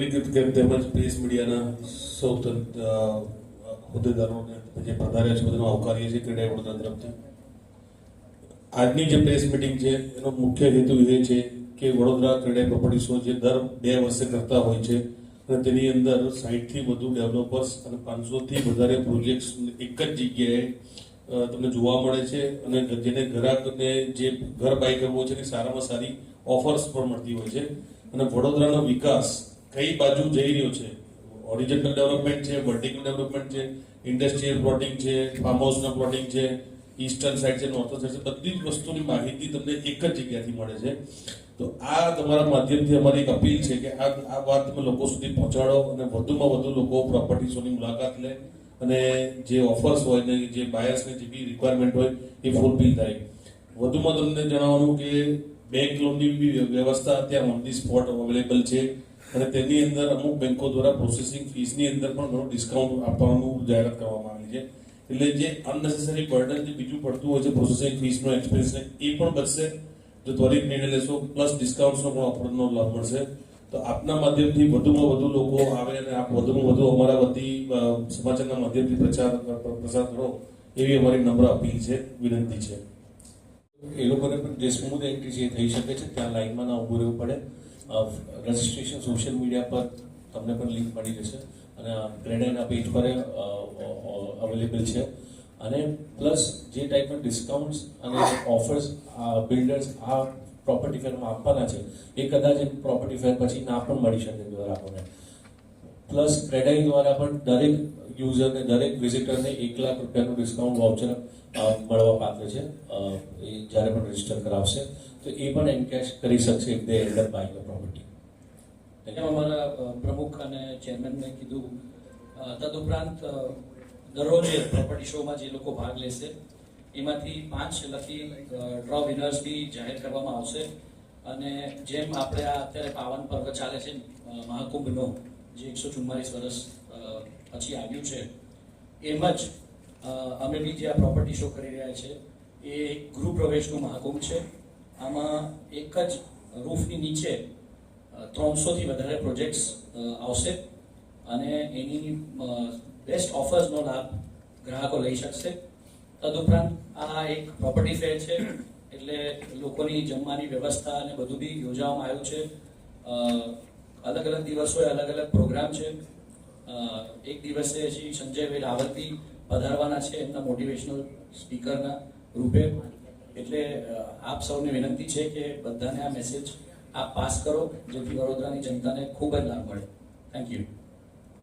નિકિત કેમ તેમજ પ્રેસ મીડિયાના સૌ હોદ્દેદારોને જે પધાર્યા છે, બધાનો આવકારીએ છીએ ક્રીડા વડોદરા તરફથી. આજની જે પ્રેસ મિટિંગ છે, એનો મુખ્ય હેતુ એ છે કે વડોદરા ક્રીડા પ્રોપર્ટી શો જે દર બે વર્ષે કરતા હોય છે, અને તેની અંદર સાહીઠથી વધુ ડેવલપર્સ અને પાંચસોથી વધારે પ્રોજેક્ટ્સ એક જ જગ્યાએ તમને જોવા મળે છે, અને જેને ગ્રાહકને જે ઘર બાય કરવો છે, એની સારામાં સારી ઓફર્સ પણ મળતી હોય છે. અને વડોદરાનો વિકાસ કઈ બાજુ જઈ રહ્યો છે? ઓરિજિનલ ડેવલપમેન્ટ છે વર્ટિકલ ડેવલપમેન્ટ છે ઇન્ડસ્ટ્રીયલ પ્લોટિંગ છે ફાર્મ હાઉસના પ્લોટિંગ છે ઈસ્ટર્ન સાઇડ છે નોર્થન સાઇડ છે, બધી જ વસ્તુની માહિતી તમને એક જ જગ્યાથી મળે છે. તો આ તમારા માધ્યમથી અમારી એક અપીલ છે કે આ આ વાત તમે લોકો સુધી પહોંચાડો અને વધુમાં વધુ લોકો પ્રોપર્ટી શોની મુલાકાત લે અને જે ઓફર્સ હોય ને જે બાયર્સને જે બી રિક્વાયરમેન્ટ હોય એ ફૂલફિલ થાય. વધુમાં તમને જણાવવાનું કે બેંક લોનની બી વ્યવસ્થા અત્યારે ઓન ધી સ્પોટ અવેલેબલ છે. અને તેની અંદર અમુક બેંકો દ્વારા પ્રોસેસિંગ ફીસની અંદર પણ ઘણું ડિસ્કાઉન્ટ આપવાનું જાહેરાત કરવામાં આવી છે. એટલે જે અનનેસેસરી બર્ડન જે બીજું પડતું હોય છે પ્રોસેસિંગ ફીસનો એક્સપેન્સ એ પણ બચશે. જો ત્વરિત નિર્ણય લેશો પ્લસ ડિસ્કાઉન્ટ્સનો પણ ઓફરનો લાભ મળશે. તો આપના માધ્યમથી વધુમાં વધુ લોકો આવે અને આપ વધુમાં વધુ અમારા વતી સમાચારના માધ્યમથી પ્રચાર પ્રસાર કરો, એવી અમારી નમ્ર અપીલ છે, વિનંતી છે. એ લોકોને પણ જે સ્મૂથ એન્ટ્રી જે થઈ શકે છે, ત્યાં લાઈનમાં ના ઊભું રહેવું પડે. રજિસ્ટ્રેશન સોશિયલ મીડિયા પર તમને પણ લિંક મળી જશે. અને ક્રેડાના પેજ પર અવેલેબલ છે. અને પ્લસ જે ટાઈપના ડિસ્કાઉન્ટ્સ અને ઓફર્સ બિલ્ડર્સ આ પ્રોપર્ટી ફેરમાં આપવાના છે, એ કદાચ પ્રોપર્ટી ફેર પછી ના પણ મળી શકે ગ્રાહકોને પ્લસ ક્રેડાઈ દ્વારા પણ દરેક યુઝરને દરેક વિઝિટરને એક લાખ રૂપિયાનું ડિસ્કાઉન્ટ વાઉચર મળવા પાત્ર છે. એ જ્યારે પણ રજિસ્ટર કરાવશે, તો એ પણ એન્કેશ કરી શકશે if they and buying a property અમારા પ્રમુખ અને ચેરમેનને કીધું તદુપરાંત દરરોજ પ્રોપર્ટી શોમાં જે લોકો ભાગ લેશે, એમાંથી પાંચ લકી ડ્રો વિનર્સ બી જાહેર કરવામાં આવશે. અને જેમ આપણે આ અત્યારે પાવન પર્વ ચાલે છે મહાકુંભનો જે એકસો ચુમ્માલીસ વર્ષ પછી આવ્યું છે, એમ જ અમે બી જે આ પ્રોપર્ટી શો કરી રહ્યા છે, એ ગૃહ પ્રવેશનું મહાકુંભ છે. આમાં એક જ રૂફની નીચે ત્રણસોથી વધારે પ્રોજેક્ટ્સ આવશે અને એની બેસ્ટ ઓફર્સનો લાભ ગ્રાહકો લઈ શકશે. તદુપરાંત આ એક પ્રોપર્ટી ફેર છે, એટલે લોકોની જમવાની વ્યવસ્થા અને બધું બી યોજવામાં આવ્યું છે. અલગ અલગ દિવસોએ અલગ અલગ પ્રોગ્રામ છે. એક દિવસે શ્રી સંજયભાઈ રાવલથી પધારવાના છે એમના મોટિવેશનલ સ્પીકરના રૂપે. એટલે આપ સૌને વિનંતી છે કે બધાને આ મેસેજ આપ પાસ કરો, જેથી વડોદરાની જનતાને ખૂબ જ લાભ મળે. Thank you